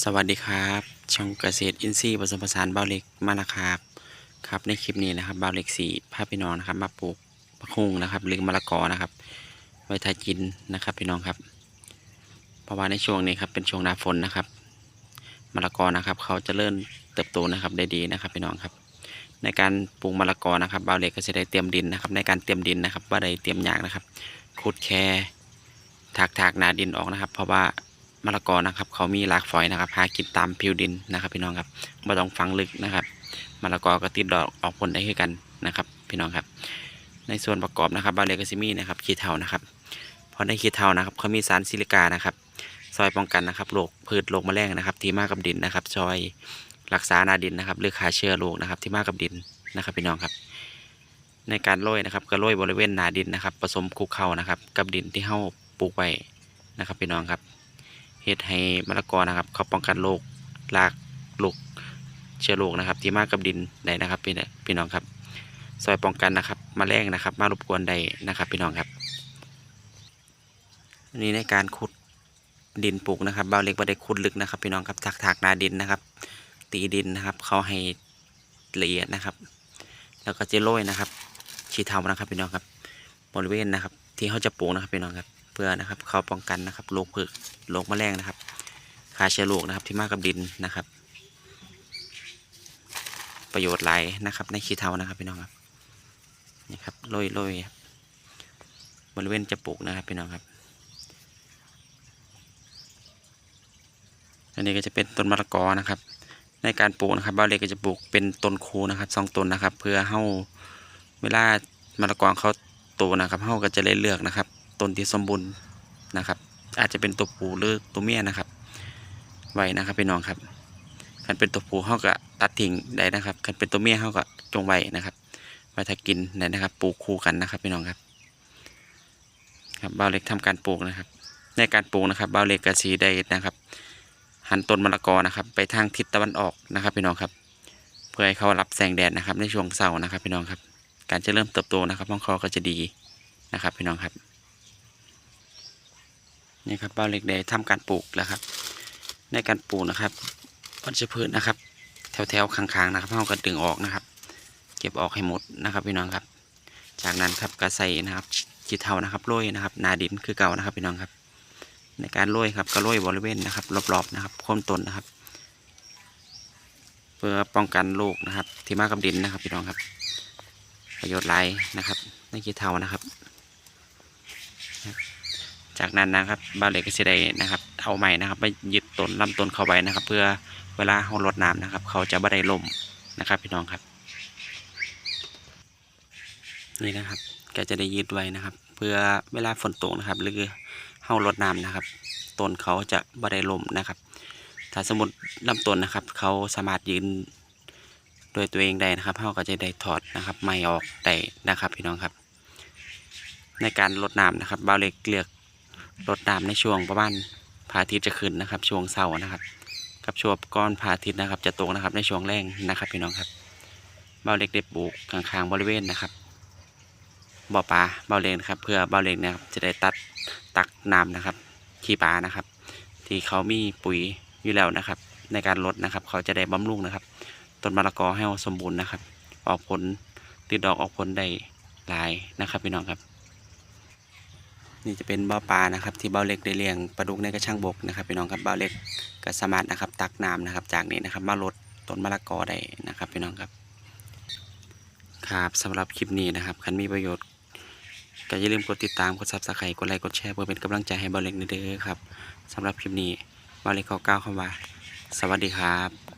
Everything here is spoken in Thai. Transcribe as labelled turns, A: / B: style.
A: สวัสดีครับ ช่องเกษตรอินทรีย์ผสมผสานเบาเล็กมาแล้วครับครับ ในคลิปนี้นะครับเบาเล็กสี่พาพี่น้องนะครับ มาปลูกมะคุงนะครับหรือมะละกอนะครับ ไว้ทากินนะครับพี่น้องครับ เพราะว่าในช่วงนี้ครับเป็นช่วงหน้าฝนนะครับมะละกอนะครับ เขาจะเริ่มเติบโตนะครับได้ดีนะครับพี่น้องครับ ในการปลูกมะละกอนะครับเบาเล็กก็จะได้เตรียมดินนะครับ ในการเตรียมดินนะครับว่าได้เตรียมอย่างนะครับขุดแค่ถากถากนาดินออกนะครับ เพราะว่า มะละกอนะครับ เขามีรากฝอยนะครับหากินตามผิวดินนะครับ พี่น้องครับไม่ต้องฝังลึกนะครับมะละกอก็ติดดอกออกผลได้คือกันนะครับ พี่น้องครับ ในส่วนประกอบนะครับบาเลกซิมีนะครับขี้เถานะครับเพราะในขี้เถานะครับเขามีสารซิลิกานะครับซอยป้องกันนะครับโรคพืชโรคแมลงนะครับ ที่มากับดินนะครับซอยรักษาหนาดินนะครับหรือฆ่าเชื้อโรคนะครับ ที่มากับดินนะครับพี่น้องครับ ในการโรยนะครับก็โรยบริเวณหนาดินนะครับ ผสมคลุกเข้านะครับ กับดินที่เฮาปลูกไว้นะครับพี่น้องครับ เฮ็ดให้มะละกอนะครับ เขาป้องกันโรครากโรคเชื้อโรคนะครับ ที่มากับดินได้นะครับพี่พี่น้องครับซอยป้องกันนะครับมาแมลงนะครับ มารบกวนได้นะครับ พี่น้องครับนนี้ในการขุดดินปลูกนะครับเบาเล็กบ่ได้ขุดลึกนะครับ พี่น้องครับถักถักนาดินนะครับ ตีดินนะครับ เขาให้ละเอียดนะครับ แล้วก็จะโรยนะครับชีเทานะครับ พี่น้องครับ บริเวณนะครับ ที่เขาจะปลูกนะครับ พี่น้องครับ เพื่อนะครับเขาป้องกันนะครับโรคพืชโรคแมลงนะครับฆ่าเชื้อโรคนะครับที่มากับดินนะครับ ประโยชน์หลายนะครับ ในขี้เทานะครับพี่น้องครับนี่ครับโรยโรยบริเวณจะปลูกนะครับพี่น้องครับ อันนี้ก็จะเป็นต้นมะละกอนะครับ ในการปลูกนะครับบ้าเล็กก็จะปลูกเป็นต้นคูนะครับสองต้นนะครับ เพื่อเฮาเวลามะละกอเขาโตนะครับเฮาก็จะได้เลือกนะครับ ต้นที่สมบูรณ์นะครับ อาจจะเป็นตัวผู้หรือตัวเมียนะครับ ไว้นะครับพี่น้องครับคันเป็นตัวผู้เฮาก็ตัดทิ้งได้นะครับคันเป็นตัวเมียเฮาก็จงไว้นะครับไว้ถ้ากินได้นะครับปลูกคู่กันนะครับพี่น้องครับ ครับบ่าวเล็กทำการปลูกนะครับ ในการปลูกนะครับบ่าวเล็กกระสีได้นะครับ หันต้นมะละกอนะครับ ไปทางทิศตะวันออกนะครับพี่น้องครับ เพื่อให้เขารับแสงแดดนะครับ ในช่วงเช้านะครับพี่น้องครับ การจะเริ่มเติบโตนะครับของเขาก็จะดีนะครับพี่น้องครับ นี่ครับบ่าเล็กได้ทำการปลูกแล้วครับ ในการปลูกนะครับวัชพืชนะครับ แถวๆข้างๆนะครับเราก็ดึงออกนะครับ เก็บออกให้หมดนะครับพี่น้องครับ จากนั้นครับก็ใส่นะครับจีเทานะครับโรยนะครับนาดินคือเก่านะครับพี่น้องครับ ในการโรยครับก็โรยบริเวณนะครับ รอบๆนะครับโค่นต้นนะครับ เพื่อป้องกันโรคนะครับ ที่มากับดินนะครับพี่น้องครับ ประโยชน์หลายนะครับในจีเทานะครับ จากนั้นนะครับบาเล็กก็จะได้นะครับเอาใหม่นะครับไปยึดต้นลำต้นเข้าไว้นะครับ เพื่อเวลาเขารดน้ำนะครับ เขาจะไม่ได้ล่มนะครับ พี่น้องครับ นี่นะครับก็จะได้ยืดไว้นะครับ เพื่อเวลาฝนตกนะครับ หรือเฮารดน้ำนะครับต้นเขาจะบ่ได้ล่มนะครับ ถ้าสมมติลำต้นนะครับ เขาสามารถยืนโดยตัวเองได้นะครับเฮาก็จะได้ถอดนะครับ ไม้ออกได้นะครับ พี่น้องครับ ในการรดน้ำนะครับบาเล็กเลือก รดน้ำในช่วงประมาณพระอาทิตย์จะขึ้นนะครับ ช่วงเช้านะครับกับช่วงก้อนพระอาทิตย์นะครับ จะตกนะครับในช่วงแรงนะครับพี่น้องครับเบาเล็กได้ปลูกข้างๆบริเวณนะครับบ่อปลาเบาเลงนะครับ เพื่อเบาเลงเนะครับจะได้ตัดตักน้ำนะครับขี้ปลานะครับ ที่เขามีปุ๋ยอยู่แล้วนะครับ ในการลดนะครับ เขาจะได้บำรุงนะครับต้นมะละกอให้สมบูรณ์นะครับ ออกผลติดดอกออกผลได้หลายนะครับพี่น้องครับ นี่จะเป็นบ่อปลานะครับที่เบาเล็กได้เลี้ยงปลาดุกในกระชังบกนะครับพี่น้องครับเบาเล็กก็สามารถนะครับตักน้ำนะครับ จากนี้นะครับมาลดต้นมะละกอได้นะครับพี่น้องครับ ครับสำหรับคลิปนี้นะครับคันมีประโยชน์ก็อย่าลืมกดติดตามกดซับสไครต์กดไลค์กดแชร์เพื่อเป็นกำลังใจให้บอลเล็กเด้อครับสำหรับคลิปนี้บอลเล็กขอกล่าวคำว่า สวัสดีครับ